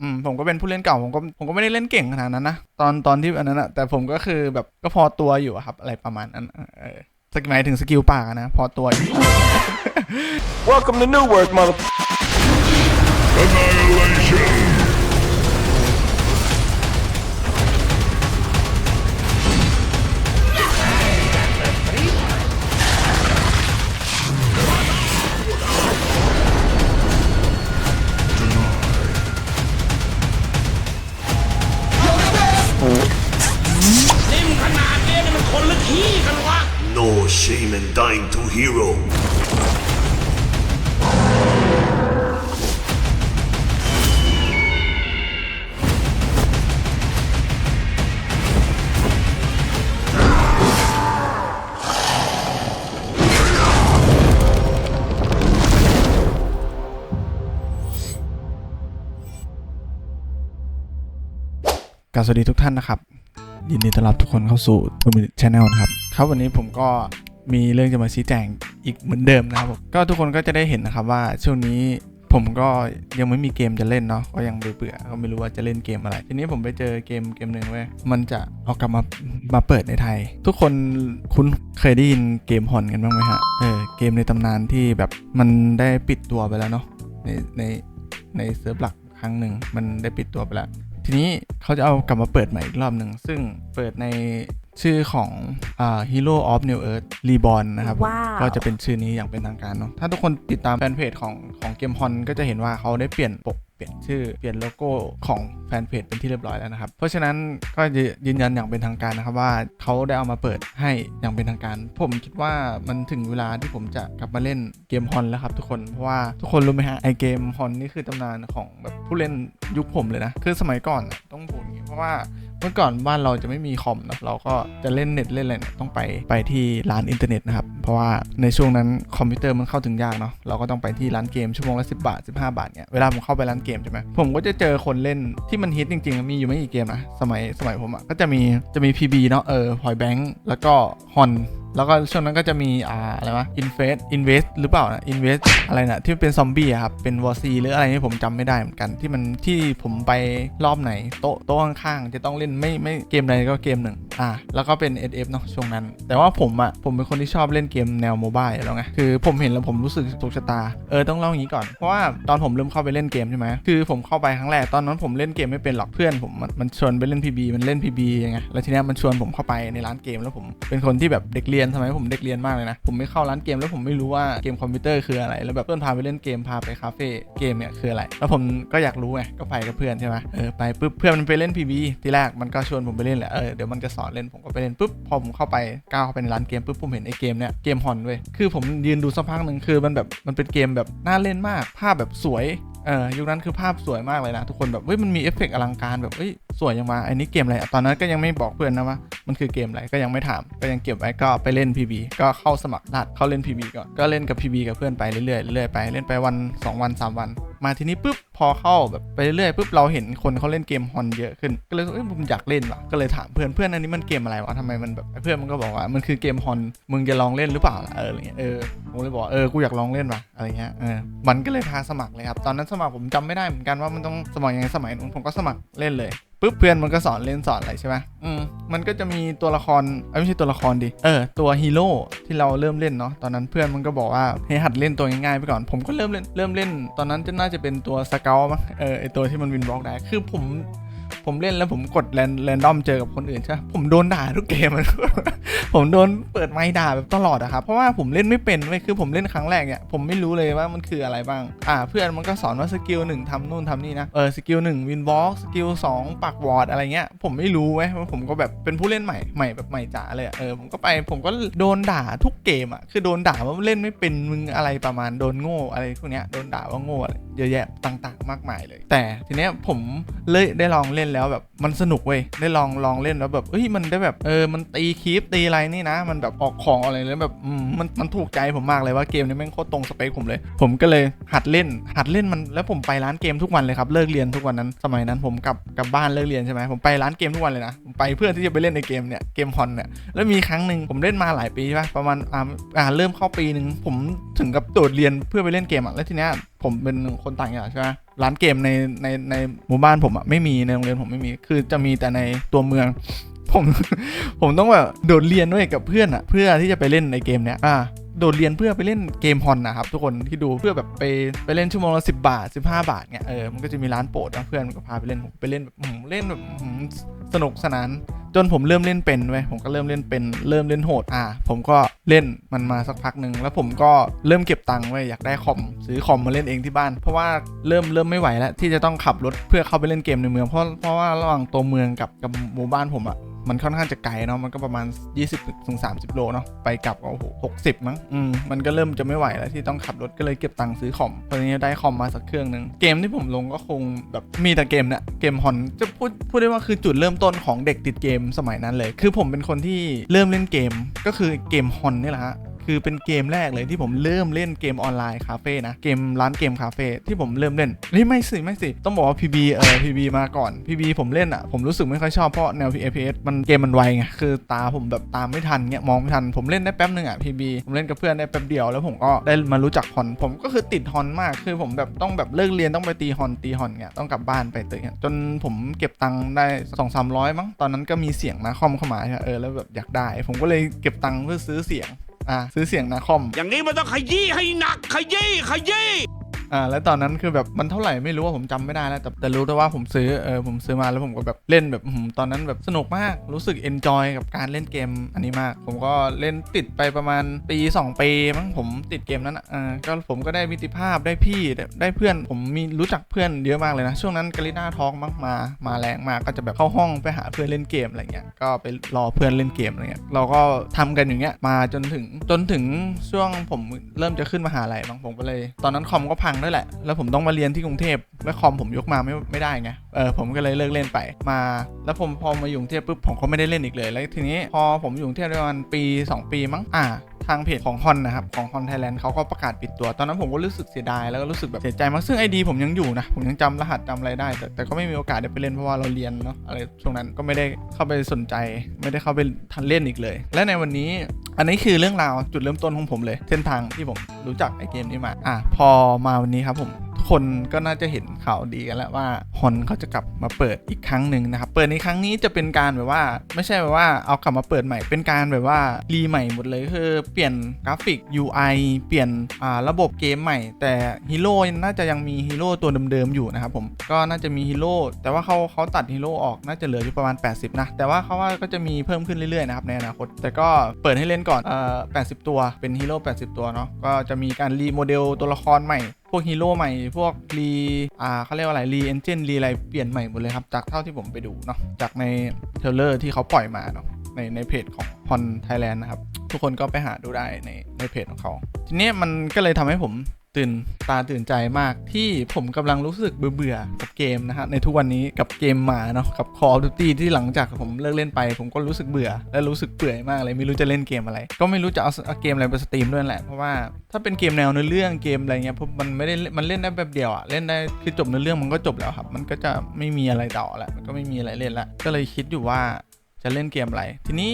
อืมผมก็เป็นผู้เล่นเก่าผมก็ผมก็ไม่ได้เล่นเก่งขนาดนั้นนะตอนตอนที่อันนั้นอะแต่ผมก็คือแบบก็พอตัวอยู่อะครับ อะไรประมาณนั้นเออสกิลหมายถึงสกิลปากอะนะพอตัวอยู่ Welcome to New Work, mother. Annihilation! Shame in dying to hero. กาสวัสดีทุกท่านนะครับ ยินดีต้อนรับทุกคนเข้าสู่ตูมิชแนลนะครับ ครับวันนี้ผมก็ มีเรื่องจะมาชี้แจงอีกเหมือนเดิมนะครับผมก็ทุกคนก็จะได้เห็นนะครับว่าช่วงนี้ผมก็ยังไม่มีเกมจะเล่นเนาะก็ยังเบื่อๆก็ไม่รู้ว่าจะเล่นเกมอะไร ทีนี้ผมไปเจอเกมเกมหนึ่งเว้ยมันจะเอากลับมามาเปิดในไทย ทุกคนคุ้นเคยได้ยินเกมฮอนกันบ้างไหมฮะเออเกมในตำนานที่แบบมันได้ปิดตัวไปแล้วเนาะในในในเซิร์ฟหลักครั้งหนึ่งมันได้ปิดตัวไปแล้ว ทีนี้เขาจะเอากลับมาเปิดใหม่อีกรอบหนึ่งซึ่งเปิดใน ชื่อของอ่า Hero of New Earth Reborn นะครับ ว้าว ก็จะเป็นชื่อนี้อย่างเป็นทางการเนาะ ถ้าทุกคนติดตามแฟนเพจของของเกมฮอนก็จะเห็นว่าเขาได้เปลี่ยนปก เปลี่ยนชื่อ เปลี่ยนโลโก้ของแฟนเพจเป็นที่เรียบร้อยแล้วนะครับ เพราะฉะนั้นก็ยืนยันอย่างเป็นทางการนะครับว่าเขาได้เอามาเปิดให้อย่างเป็นทางการ ผมคิดว่ามันถึงเวลาที่ผมจะกลับมาเล่นเกมฮอนแล้วครับทุกคน เพราะว่าทุกคนรู้ไหมฮะไอเกมฮอนนี่คือตำนานของแบบผู้เล่นยุคผมเลยนะ คือสมัยก่อนอะต้องพูดอย่างนี้เพราะว่าเมื่อก่อนบ้านเราจะไม่มีคอมนะเราก็จะเล่นเน็ตเล่นอะไรเนี่ยต้องไปไปที่ร้านอินเทอร์เน็ตนะครับ เพราะว่าในช่วงนั้นคอมพิวเตอร์มันเข้าถึงยากเนาะเราก็ต้องไปที่ร้านเกมชั่วโมงละ10 บาท 15 บาทเนี่ยเวลาผมเข้าไปร้านเกมใช่ไหมผมก็จะเจอคนเล่นที่มันฮิตจริงๆ มีอยู่ไม่กี่เกมนะสมัยสมัยผมอะ่ะก็จะมีจะมี PB เนาะเออพอยแบงค์แล้วก็ฮอนแล้วก็ช่วงนั้นก็จะมีอ่าอะไรวะอินเฟสอินเวสหรือเปล่านะอินเวสอะไรนะที่เป็นซอมบี้ครับ เป็นวอซีหรืออะไรนี่ผมจำไม่ได้เหมือนกัน ที่มันที่ผมไปรอบไหน โต๊ะโต๊ะข้างๆ จะต้องเล่นไม่ไม่เกมใดก็เกมหนึ่งอ่าแล้วก็เป็น SF เนาะช่วงนั้น แต่ว่าผมอะผมเป็นคนที่ชอบเล่นเกมแนวโมบายแล้วไงคือผมเห็นแล้วผมรู้สึกถูกชะตาเออต้องเล่าอย่างนี้ก่อนเพราะว่าตอนผมเริ่มเข้าไปเล่นเกมใช่ไหมคือผมเข้าไปครั้งแรกตอนนั้นผมเล่นเกมไม่เป็นหรอกเพื่อนผมมันชวนไปเล่น PB มันเล่น PB ยังไงแล้วทีนี้มันชวนผมเข้าไปในร้านเกมแล้วผมเป็นคนที่แบบเด็กเรียนสมัยผมเด็กเรียนมากเลยนะผมไม่เข้าร้านเกมแล้วผมไม่รู้ว่าเกมคอมพิวเตอร์คืออะไรแล้วแบบเพื่อนพาไปเล่นเกมพาไปคาเฟ่เกมเนี่ยคืออะไร แล้วผมก็อยากรู้ไงก็ไปกับเพื่อนใช่ไหมเออไปปุ๊บเพื่อนมันไปเล่น PB ทีแรกมันก็ชวนผมไปเล่นแหละเออเดี๋ยวมันจะสอนเล่นผมก็ไปเล่นปุ๊บพอผมเข้าไปก้าวเข้าไปในร้านเกมปุ๊บผมเห็นไอ้เกมเนี่ยเกมฮอนเว้ยคือผมยืนดูสักพักหนึ่งคือมันแบบมันเป็นเกมแบบน่าเล่นมาก ภาพแบบสวยเออยุคนั้นคือภาพสวยมากเลยนะ ทุกคนแบบเฮ้ยมันมีเอฟเฟกต์อลังการแบบเฮ้ยสวยยังมาไอ้นี่เกมอะไรตอนนั้นก็ยังไม่บอกเพื่อนนะว่ามันคือเกมอะไรก็ยังไม่ถามก็ยังเก็บไว้ก็ไปเล่น PB ก็เข้าสมัครนัดเข้าเล่น PB ก่อนก็เล่นกับ PB กับเพื่อนไปเรื่อยๆเรื่อยๆไปเล่นไปวัน 2 วัน 3 วัน มาทีนี้ปุ๊บ พอเข้าแบบไปเรื่อยๆปุ๊บเราเห็นคนเขาเล่นเกมฮอนเยอะขึ้น ก็เลยเอ้ยผมอยากเล่นว่ะก็เลยถามเพื่อนเพื่อนอันนี้มันเกมอะไรวะทำไมมันแบบเพื่อนมันก็บอกว่ามันคือเกมฮอนมึงจะลองเล่นหรือเปล่าเอออะไรเงี้ยเออผมเลยบอกเออกูอยากลองเล่นว่ะอะไรเงี้ยเออมันก็เลยพาสมัครเลยครับตอนนั้นสมัครผมจำไม่ได้เหมือนกันว่ามันต้องสมัครยังไงสมัยนู้นผมก็สมัครเล่นเลย ปุ๊บเพื่อนมันก็สอนเล่นสอนอะไรใช่ไหมอืมมันก็จะมีตัวละครเอ้ยไม่ใช่ตัวละครดิ เออ ตัวฮีโร่ที่เราเริ่มเล่นเนาะ ตอนนั้นเพื่อนมันก็บอกว่าให้หัดเล่นตัวง่ายๆไปก่อน ผมก็เริ่มเล่น เริ่มเล่น ตอนนั้นจะน่าจะเป็นตัวสเกลมั้ง เออ ไอตัวที่มันวินบล็อกได้ คือผม ผมเล่นแล้วผมกดแรนดอมเจอกับคนอื่นใช่ไหมผมโดนด่าทุกเกมผมโดนเปิดไม้ด่าแบบตลอดอะครับเพราะว่าผมเล่นไม่เป็นเว้ยคือผมเล่นครั้งแรกเนี่ยผมไม่รู้เลยว่ามันคืออะไรบ้างอ่าเพื่อนมันก็สอนว่าสกิลหนึ่งทำนู่นทำนี่นะเออสกิลหนึ่งวินบล็อกสกิลสองปักวอร์ดอะไรเงี้ยผมไม่รู้เว้ยว่าผมก็แบบเป็นผู้เล่นใหม่ใหม่แบบใหม่จ๋าเลยอะเออผมก็ไปผมก็โดนด่าทุกเกมอะคือโดนด่าว่าเล่นไม่เป็นมึงอะไรประมาณโดนโง่อะไรพวกเนี้ยโดนด่าว่าโง่อะไรเยอะแยะต่าง ๆ มากมายเลย แต่ทีเนี้ยผมเลยได้ลองเล่นแล้วแบบมันสนุกเว้ยได้ลองลองเล่นแล้วแบบเอ้ยมันได้แบบเออมันตีคีปตีอะไรนี่นะ มันแบบออกของอะไรแล้วแบบมันมันถูกใจผมมากเลยว่าเกมนี้แม่งโคตรตรงสเปคผมเลย ผมก็เลยหัดเล่น หัดเล่นมันแล้วผมไปร้านเกมทุกวันเลยครับเลิกเรียนทุกวันนั้นสมัยนั้นผมกลับกลับบ้านเลิกเรียนใช่ไหมผมไปร้านเกมทุกวันเลยนะผมไปเพื่อที่จะไปเล่นในเกมเนี่ยเกมฮอนเนี่ยแล้วมีครั้งหนึ่งผมเล่นมาหลายปีใช่ปะประมาณอ่าอ่าเริ่มเข้าปีหนึ่งผมถึงกับโดดเรียนเพื่อไปเล่นเกมอะแล้วทีเนี้ย ผมเป็นคนต่างจังหวัดใช่ไหมร้านเกมในในในหมู่บ้านผมอะไม่มีในโรงเรียนผมไม่มี คือจะมีแต่ในตัวเมือง ผมผมต้องแบบโดดเรียนด้วยกับเพื่อนอะเพื่อที่จะไปเล่นในเกมเนี้ยอ่า โดดเรียนเพื่อไปเล่นเกมฮอนนะครับทุกคนที่ดูเพื่อแบบไปไปเล่นชั่วโมงละสิบาท 15 บาทเงี้ยเออมันก็จะมีร้านโปรดนะเพื่อนมันก็พาไปเล่นผมไปเล่นแบบอืมเล่นแบบอืมสนุกสนาน จนผมเริ่มเล่นเป็นเว้ยผมก็เริ่มเล่นเป็นเริ่มเล่นโหดอะผมก็เล่นมันมาสักพักหนึ่งแล้วผมก็เริ่มเก็บตังค์ไว้ยอยากได้คอมซื้อคอมมาเล่นเองที่บ้าน เพราะว่าเริ่มเริ่มไม่ไหวแล้วที่จะต้องขับรถเพื่อเข้าไปเล่นเกมในเมืองเพราะเพราะว่าระหว่างตัวเมืองกับกับหมู่บ้านผมอะ มันค่อนข้างจะไกลเนาะมันก็ประมาณ 20ถึง30 โลเนาะไปกลับก็โอ้โห60มั้งอืมมันก็เริ่มจะไม่ไหวแล้วที่ต้องขับรถก็เลยเก็บตังค์ซื้อคอมตอนนี้ได้คอมมาสักเครื่องหนึ่งเกมที่ผมลงก็คงแบบมีแต่เกมเนี่ยเกมฮอนจะพูดพูดได้ว่าคือจุดเริ่มต้นของเด็กติดเกมสมัยนั้นเลย คือผมเป็นคนที่เริ่มเล่นเกมก็คือเกมฮอนนี่แหละฮะ คือเป็นเกมแรกเลยที่ผมเริ่มเล่นเกมออนไลน์คาเฟ่นะ เกมร้านเกมคาเฟ่ที่ผมเริ่มเล่นนี่ไม่สิไม่สิ ต้องบอกว่า PB เออ PB มาก่อน PB ผมเล่นอะ ผมรู้สึกไม่ค่อยชอบเพราะแนว FPS มันเกมมันไวไง คือตาผมแบบตามไม่ทันเงี้ยมองไม่ทัน ผมเล่นได้แป๊บนึงอะ PB ผมเล่นกับเพื่อนได้แป๊บเดียวแล้วผมก็ได้มารู้จักฮอน ผมก็คือติดฮอนมาก คือผมแบบต้องแบบเลิกเรียนต้องไปตีฮอนตีฮอนเงี้ยต้องกลับบ้านไปตื่นเงี้ยจนผมเก็บตังค์ได้สองสามร้อยมั้งตอนนั้นก็มีเสียงนะคอมเข้ามาใช่ไหมเออแล้วแบบอยากได้ ผมก็เลยเก็บตังค์เพื่อซื้อเสียง อะซื้อเสียงนาคอม อย่างนี้มันต้องขยี้ให้หนักขยี้ขยี้ อ่าแล้วตอนนั้นคือแบบมันเท่าไหร่ไม่รู้ว่าผมจำไม่ได้แล้วแต่แต่รู้แต่ว่าผมซื้อเออผมซื้อมาแล้วผมก็แบบเล่นแบบอื้อหือตอนนั้นแบบสนุกมากรู้สึกเอนจอยกับการเล่นเกมอันนี้มาก ผมก็เล่นติดไปประมาณปี2ปีมั้งผมติดเกมนั้นอะอ่าก็ผมก็ได้มิตรภาพได้พี่ได้ได้เพื่อนผมมีรู้จักเพื่อนเยอะมากเลยนะช่วงนั้นกาลิน่าทองมั้งมามาแรงมากก็จะแบบเข้าห้องไปหาเพื่อนเล่นเกมอะไรเงี้ยก็ไปรอเพื่อนเล่นเกมอะไรเงี้ยเราก็ทำกันอย่างเงี้ยมาจนถึงจนถึงช่วงผมเริ่มจะขึ้นมหาลัยบางผมก็เลย ตอนนั้นคอมก็พังด้วยแหละ แล้วผมต้องมาเรียนที่กรุงเทพและคอมผมยกมาไม่ไม่ได้ไง เออผมก็เลยเลิกเล่นไป มา แล้วผมพอมาอยู่กรุงเทพปุ๊บผมก็ไม่ได้เล่นอีกเลย แล้วทีนี้พอผมอยู่กรุงเทพได้ประมาณปี 2 ปีมั้ง อ่า ทางเพจของฮอนนะครับของฮอนไทยแลนด์เขาก็ประกาศปิดตัว ตอนนั้นผมก็รู้สึกเสียดายแล้วก็รู้สึกแบบเสียใจมากซึ่งไอดีผมยังอยู่นะ ผมยังจำรหัสจำอะไรได้ แต่แต่ก็ไม่มีโอกาสได้ไปเล่นเพราะว่าเราเรียนเนาะอะไรช่วงนั้นก็ไม่ได้เข้าไปสนใจ ไม่ได้เข้าไปทันเล่นอีกเลย และในวันนี้อันนี้คือเรื่องราวจุดเริ่มต้นของผมเลย เส้นทางที่ผมรู้จักไอเกมนี้มาอะพอมาวันนี้ครับผม คนก็น่าจะเห็นข่าวดีกันแล้วว่าฮอนเขาจะกลับมาเปิดอีกครั้งหนึ่งนะครับ เปิดในครั้งนี้จะเป็นการแบบว่า ไม่ใช่แบบว่าเอากลับมาเปิดใหม่เป็นการแบบว่ารีใหม่หมดเลยคือเปลี่ยนกราฟิก UI เปลี่ยนอ่าระบบเกมใหม่ แต่ฮีโร่น่าจะยังมีฮีโร่ตัวเดิมๆอยู่นะครับผมก็น่าจะมีฮีโร่แต่ว่าเขาเขาตัดฮีโร่ออกน่าจะเหลืออยู่ประมาณ 80 นะ แต่ว่าเขาว่าก็จะมีเพิ่มขึ้นเรื่อยๆนะครับในอนาคตแต่ก็เปิดให้เล่นก่อนเอ่อ80 ตัวเป็นฮีโร่80 ตัวเนาะก็จะมีการรีโมเดลตัวละครใหม่ วกฮีโร่ใหม่ พวกรีอ่าเขาเรียกว่าอะไรรีเอนจินรีอะไรเปลี่ยนใหม่หมดเลยครับจากเท่าที่ผมไปดูเนาะจากในเทรลเลอร์ที่เขาปล่อยมาเนาะในในเพจของฮอนไทยแลนด์นะครับ ทุกคนก็ไปหาดูได้ในในเพจของเขา ทีนี้มันก็เลยทำให้ผม ตื่นตาตื่นใจมากที่ผมกำลังรู้สึกเบื่อๆกับเกมนะฮะในทุกวันนี้กับเกมหมาเนาะกับ Call of Duty ที่หลังจากผมเลิกเล่นไป ผมก็รู้สึกเบื่อ และรู้สึกเปื่อยมากเลยไม่รู้จะเล่นเกมอะไร ก็ไม่รู้จะเอาเกมอะไรไปสตรีมด้วยแหละเพราะว่าถ้าเป็นเกมแนวเนื้อเรื่องเกมอะไรเงี้ยมันไม่ได้มันเล่นได้แบบเดียวอะเล่นได้คือจบเนื้อเรื่องมันก็จบแล้วครับ มันก็จะไม่มีอะไรต่อแล้วมันก็ไม่มีอะไรเล่นละก็เลยคิดอยู่ว่าจะเล่นเกมอะไร ทีนี้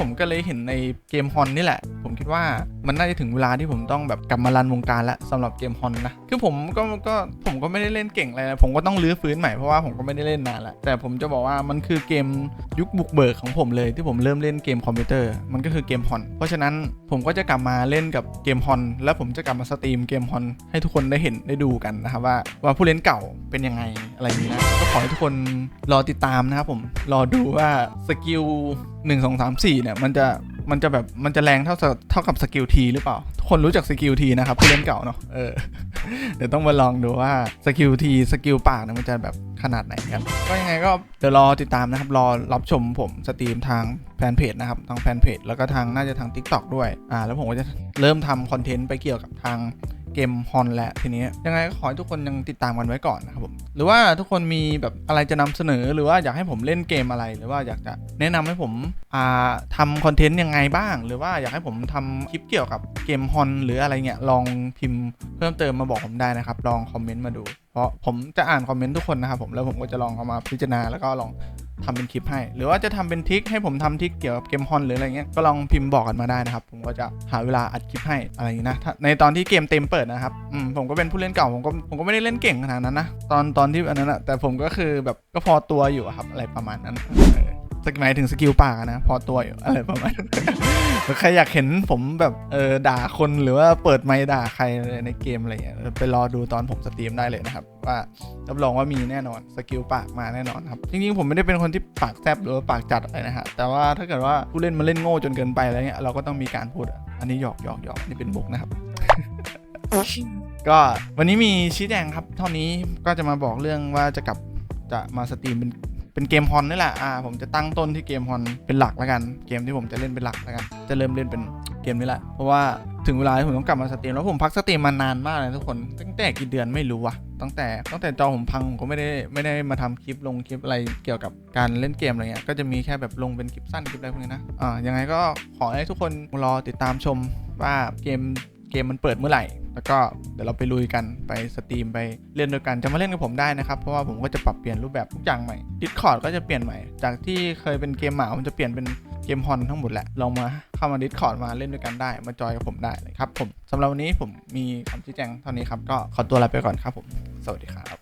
ผมก็เลยเห็นในเกมฮอนนี่แหละ ผมคิดว่ามันน่าจะถึงเวลาที่ผมต้องแบบกลับมารันวงการแล้วสำหรับเกมฮอนนะ คือผมก็ก็ผมก็ไม่ได้เล่นเก่งอะไรนะผมก็ต้องรื้อฟื้นใหม่เพราะว่าผมก็ไม่ได้เล่นนานล้วแต่ผมจะบอกว่ามันคือเกมยุคบุกเบิกของผมเลยที่ผมเริ่มเล่นเกมคอมพิวเตอร์มันก็คือเกมฮอนเพราะฉะนั้นผมก็จะกลับมาเล่นกับเกมฮอนแล้วผมจะกลับมาสตรีมเกมฮอนให้ทุกคนได้เห็นได้ดูกันนะครับว่าว่าผู้เล่นเก่าเป็นยังไงอะไรนี้นะก็ขอให้ทุกคนรอติดตามนะครับผมรอดูว่าสกิล1 2 3 4เนี่ยมันจะมันจะแบบมันจะแรงเท่าเท่ากับสกิลทีหรือเปล่า คนรู้จักสกิลทีนะครับผู้เล่นเก่าเนาะเออเดี๋ยวต้องมาลองดูว่าสกิลทีสกิลปากเนี่ยมันจะแบบขนาดไหนกันก็ยังไงก็เดี๋ยวรอติดตามนะครับ รอรับชมผมสตรีมทางแฟนเพจนะครับทางแฟนเพจแล้วก็ทางน่าจะทาง TikTok ด้วยอ่าแล้วผมก็จะเริ่มทำคอนเทนต์ไปเกี่ยวกับทาง เกมฮอนแหละทีนี้ยังไงก็ขอให้ทุกคนยังติดตามกันไว้ก่อนนะครับผมหรือว่าทุกคนมีแบบอะไรจะนำเสนอ หรือว่าอยากให้ผมเล่นเกมอะไร หรือว่าอยากจะแนะนำให้ผมทำคอนเทนต์ยังไงบ้าง หรือว่าอยากให้ผมทำคลิปเกี่ยวกับเกมฮอนหรืออะไรเงี้ยลองพิมพ์เพิ่มเติมมาบอกผมได้นะครับลองคอมเมนต์มาดู เพราะผมจะอ่านคอมเมนต์ทุกคนนะครับผมแล้วผมก็จะลองเอามาพิจารณาแล้วก็ลอง ทำเป็นคลิปให้ หรือว่าจะทำเป็นทิกให้ผมทำทิกเกี่ยวกับเกมฮอนหรืออะไรเงี้ยก็ลองพิมพ์บอกกันมาได้นะครับ ผมก็จะหาเวลาอัดคลิปให้อะไรอย่างนี้นะในตอนที่เกมเต็มเปิดนะครับอืมผมก็เป็นผู้เล่นเก่าผมก็ผมก็ไม่ได้เล่นเก่งขนาดนั้นนะตอนตอนที่อันนั้นอะแต่ผมก็คือแบบก็พอตัวอยู่ครับอะไรประมาณนั้น สกิลหมายถึงสกิลปากอะนะ พอตัวอยู่อะไรประมาณ ใครอยากเห็นผมแบบเออด่าคนหรือว่าเปิดไมค์ด่าใครในเกมอะไรเงี้ยไปรอดูตอนผมสตรีมได้เลยนะครับ ว่ารับรองว่ามีแน่นอนสกิลปากมาแน่นอนครับ จริงๆ ผมไม่ได้เป็นคนที่ปากแซบหรือว่าปากจัดอะไรนะฮะแต่ว่าถ้าเกิดว่าผู้เล่นมาเล่นโง่จนเกินไปอะไรเงี้ยเราก็ต้องมีการพูดอะอันนี้หยอกหยอกหยอกนี่เป็นบุกนะครับก็วันนี้มีชี้แจงครับ เท่านี้ก็จะมาบอกเรื่องว่าจะกลับจะมาสตรีมเป็น เป็นเกมฮอนนี่แหละอ่าผมจะตั้งต้นที่เกมฮอนเป็นหลักแล้วกัน เกมที่ผมจะเล่นเป็นหลักแล้วกัน จะเริ่มเล่นเป็นเกมนี้แหละ เพราะว่าถึงเวลาที่ผมต้องกลับมาสตรีมแล้วผมพักสตรีมมานานมากเลยทุกคน ตั้งแต่กี่เดือนไม่รู้วะตั้งแต่ตั้งแต่จอผมพังผมก็ไม่ได้ไม่ได้มาทำคลิปลงคลิปอะไรเกี่ยวกับการเล่นเกมอะไรเงี้ย ก็จะมีแค่แบบลงเป็นคลิปสั้นคลิปอะไรพวกนี้นะ อ่ายังไงก็ขอให้ทุกคนรอติดตามชมว่าเกมเกมมันเปิดเมื่อไหร่ แล้วก็เดี๋ยวเราไปลุยกันไปสตรีมไปเล่นด้วยกันจะมาเล่นกับผมได้นะครับ เพราะว่าผมก็จะปรับเปลี่ยนรูปแบบทุกอย่างใหม่ Discord ก็จะเปลี่ยนใหม่ จากที่เคยเป็นเกมหมามันจะเปลี่ยนเป็นเกมฮอนทั้งหมดแหละลองมาเข้ามา Discord มาเล่นด้วยกันได้ มาจอยกับผมได้เลยครับผมสำหรับวันนี้ผมมีคำชี้แจงเท่านี้ครับก็ขอตัวลาไปก่อนครับผมสวัสดีครับ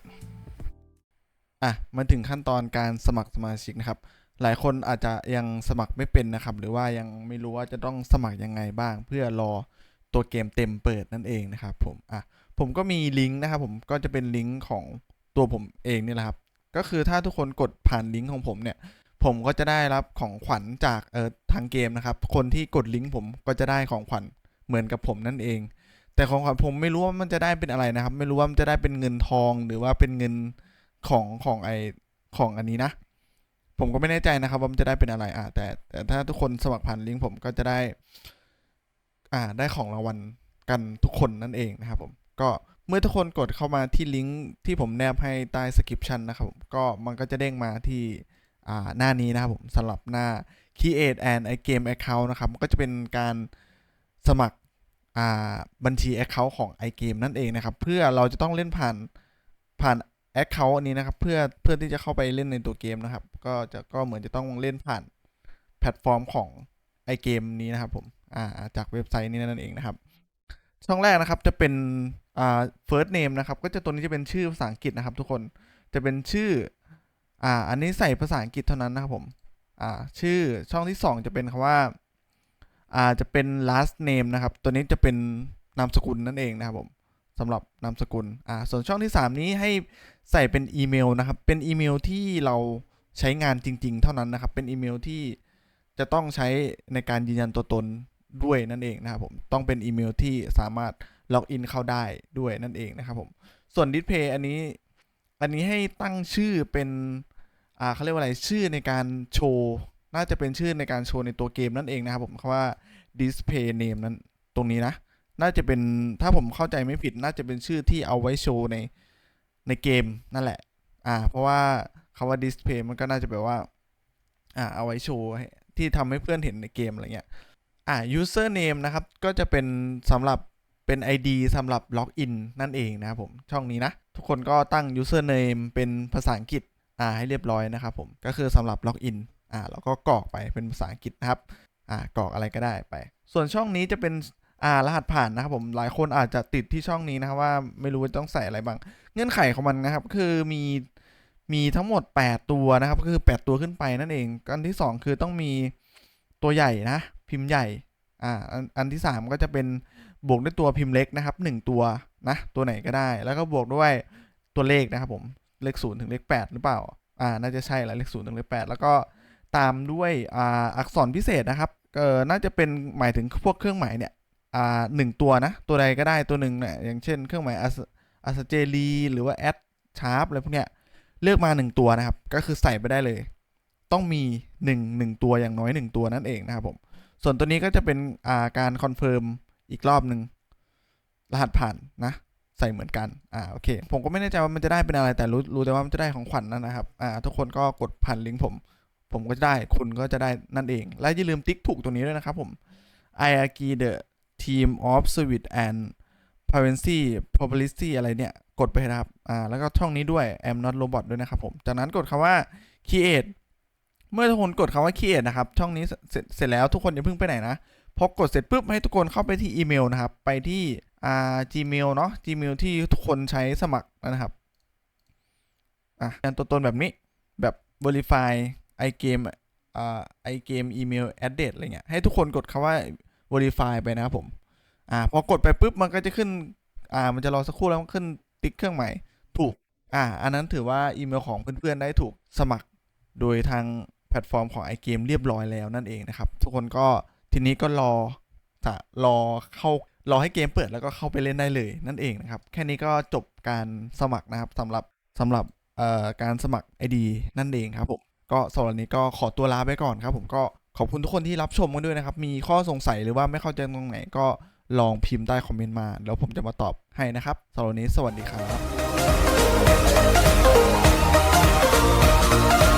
อะมาถึงขั้นตอนการสมัครสมาชิกนะครับหลายคนอาจจะยังสมัครไม่เป็นนะครับ หรือว่ายังไม่รู้ว่าจะต้องสมัครยังไงบ้างเพื่อรอ ตัวเกมเต็มเปิดนั่นเองนะครับผมอะผมก็มีลิงก์นะครับผมก็จะเป็นลิงก์ของตัวผมเองนี่แหละครับก็คือถ้าทุกคนกดผ่านลิงก์ของผมเนี่ยผมก็จะได้รับของขวัญจากเอ่อทางเกมนะครับ คนที่กดลิงก์ผมก็จะได้ของขวัญเหมือนกับผมนั่นเอง แต่ของขวัญผมไม่รู้ว่ามันจะได้เป็นอะไรนะครับ ไม่รู้ว่ามันจะได้เป็นเงินทองหรือว่าเป็นเงินของของไอของอันนี้นะ ผมก็ไม่แน่ใจนะครับว่ามันจะได้เป็นอะไรอะแต่แต่ถ้าทุกคนสมัครผ่านลิงก์ผมก็จะได้ อ่าได้ของรางวัลกันทุกคนนั่นเองนะครับผมก็เมื่อทุกคนกดเข้ามาที่ลิงก์ที่ผมแนบให้ใต้สคริปชันนะครับผมก็มันก็จะเด้งมาที่อ่าหน้านี้นะครับผมสำหรับหน้า create and i game account นะครับมันก็จะเป็นการสมัครอ่าบัญชี account ของ iGame นั่นเองนะครับ เพื่อเราจะต้องเล่นผ่านผ่าน account นี้นะครับ เพื่อเพื่อที่จะเข้าไปเล่นในตัวเกมนะครับ ก็จะก็เหมือนจะต้องเล่นผ่านแพลตฟอร์มของไอเกมนี้นะครับผม จากเว็บไซต์นี้นั่นเองนะครับ ช่องแรกนะครับจะเป็นอ่า first name นะครับ ก็จะตัวนี้จะเป็นชื่อภาษาอังกฤษนะครับ ทุกคนจะเป็นชื่ออ่าอันนี้ใส่ภาษาอังกฤษเท่านั้นนะครับผมอ่าชื่อช่องที่ 2 จะเป็นคำว่าอ่าจะเป็น last name นะครับ ตัวนี้จะเป็นนามสกุลนั่นเองนะครับผมสำหรับนามสกุลอ่าส่วนช่องที่ 3 นี้ให้ใส่เป็นอีเมลนะครับ เป็นอีเมลที่เราใช้งานจริง ๆ เท่านั้นนะครับ เป็นอีเมลที่จะต้องใช้ในการยืนยันตัวตน ด้วยนั่นเองนะครับผมต้องเป็นอีเมลที่สามารถล็อกอินเข้าได้ด้วยนั่นเองนะครับผมส่วน Display อันนี้อันนี้ให้ตั้งชื่อเป็นอ่าเขาเรียกว่าอะไรชื่อในการโชว์น่าจะเป็นชื่อในการโชว์ในตัวเกมนั่นเองนะครับผมคำว่า display name นั้นตรงนี้นะ น่าจะเป็นถ้าผมเข้าใจไม่ผิด น่าจะเป็นชื่อที่เอาไว้โชว์ในในเกมนั่นแหละ อ่า เพราะว่าคำว่า display มันก็น่าจะแปลว่า อ่า เอาไว้โชว์ที่ทำให้เพื่อนเห็นในเกมอะไรเงี้ย อ่า username นะครับ ก็จะเป็นสำหรับเป็น ID สำหรับล็อกอินนั่นเองนะครับผม ช่องนี้นะ ทุกคนก็ตั้ง username เป็นภาษาอังกฤษอ่าให้เรียบร้อยนะครับผม ก็คือสำหรับล็อกอินอ่าแล้วก็กรอกไปเป็นภาษาอังกฤษนะครับอ่ากรอกอะไรก็ได้ไป ส่วนช่องนี้จะเป็นอ่ารหัสผ่านนะครับผมหลายคนอาจจะติดที่ช่องนี้นะครับว่าไม่รู้ว่าต้องใส่อะไรบ้าง เงื่อนไขของมันนะครับ คือมีมีทั้งหมด 8 ตัวนะครับ ก็คือ 8 ตัวขึ้นไปนั่นเอง อันที่ 2 คือต้องมีตัวใหญ่นะ พิมพ์ใหญ่อ่าอันที่ 3 ก็จะเป็นบวกด้วยตัวพิมพ์เล็กนะครับ 1 ตัวนะตัวไหนก็ได้ แล้วก็บวกด้วยตัวเลขนะครับผมเลข0ถึงเลข8หรือเปล่าอ่าน่าจะใช่แหละเลข0ถึงเลข8แล้วก็ตามด้วยอ่าอักษรพิเศษนะครับเออน่าจะเป็นหมายถึงพวกเครื่องหมายเนี่ยอ่าหนึ่งตัวนะ ตัวใดก็ได้ตัวหนึ่งเนี่ยอย่างเช่นเครื่องหมายอัสเจลีหรือว่าแอดชาร์ปอะไรพวกเนี้ยเลือกมาหนึ่งตัวนะครับ ก็คือใส่ไปได้เลย ต้องมีหนึ่งหนึ่งตัวอย่างน้อยหนึ่งตัวนั่นเองนะครับผม ส่วนตัวนี้ก็จะเป็นาการคอนเฟิร์มอีกรอบหนึ่งรหัสผ่านนะใส่เหมือนกันอ่าโอเค ผมก็ไม่แน่ใจว่ามันจะได้เป็นอะไรแต่รู้รู้แต่ว่ามันจะได้ของขวัญนั่นนะครับอ่าทุกคนก็กดผ่านลิงก์ผม ผมก็จะได้คุณก็จะได้นั่นเอง และอย่าลืมติ๊กถูกตัวนี้ด้วยนะครับผม I a g the team of service and privacy probability อะไรเนี่ย กดไปนะครับอ่าแล้วก็ช่องนี้ด้วย am not robot ด้วยนะครับผม จากนั้นกดคำว่า create เมื่อทุกคนกดคำว่า create นะครับ ช่องนี้เสร็จเสร็จแล้วทุกคนอย่าเพิ่งไปไหนนะ พอกดเสร็จปุ๊บให้ทุกคนเข้าไปที่อีเมลนะครับ ไปที่อ่า Gmail เนาะ Gmail ที่ทุกคนใช้สมัครนะครับ อะยันตัวตนแบบนี้แบบ verify iGame อ่า iGame email address อะไรเงี้ย ให้ทุกคนกดคำว่า verify ไปนะครับผม อ่า พอกดไปปุ๊บมันก็จะขึ้น อ่า มันจะรอสักครู่แล้วมันขึ้นติ๊กเครื่องหมายถูก อ่า อันนั้นถือว่าอีเมลของเพื่อนๆได้ถูกสมัครโดยทาง แพลตฟอร์มของ iGame เรียบร้อยแล้วนั่นเองนะครับ ทุกคนก็ทีนี้ก็รอจะรอเข้ารอให้เกมเปิดแล้วก็เข้าไปเล่นได้เลยนั่นเองนะครับ แค่นี้ก็จบการสมัครนะครับสำหรับสำหรับการสมัคร ID นั่นเองครับผมก็สำหรับวันนี้ก็ขอตัวลาไปก่อนครับผมก็ขอบคุณทุกคนที่รับชมกันด้วยนะครับ มีข้อสงสัยหรือว่าไม่เข้าใจตรงไหนก็ลองพิมพ์ใต้คอมเมนต์มา แล้วผมจะมาตอบให้นะครับสำหรับวันนี้สวัสดีครับ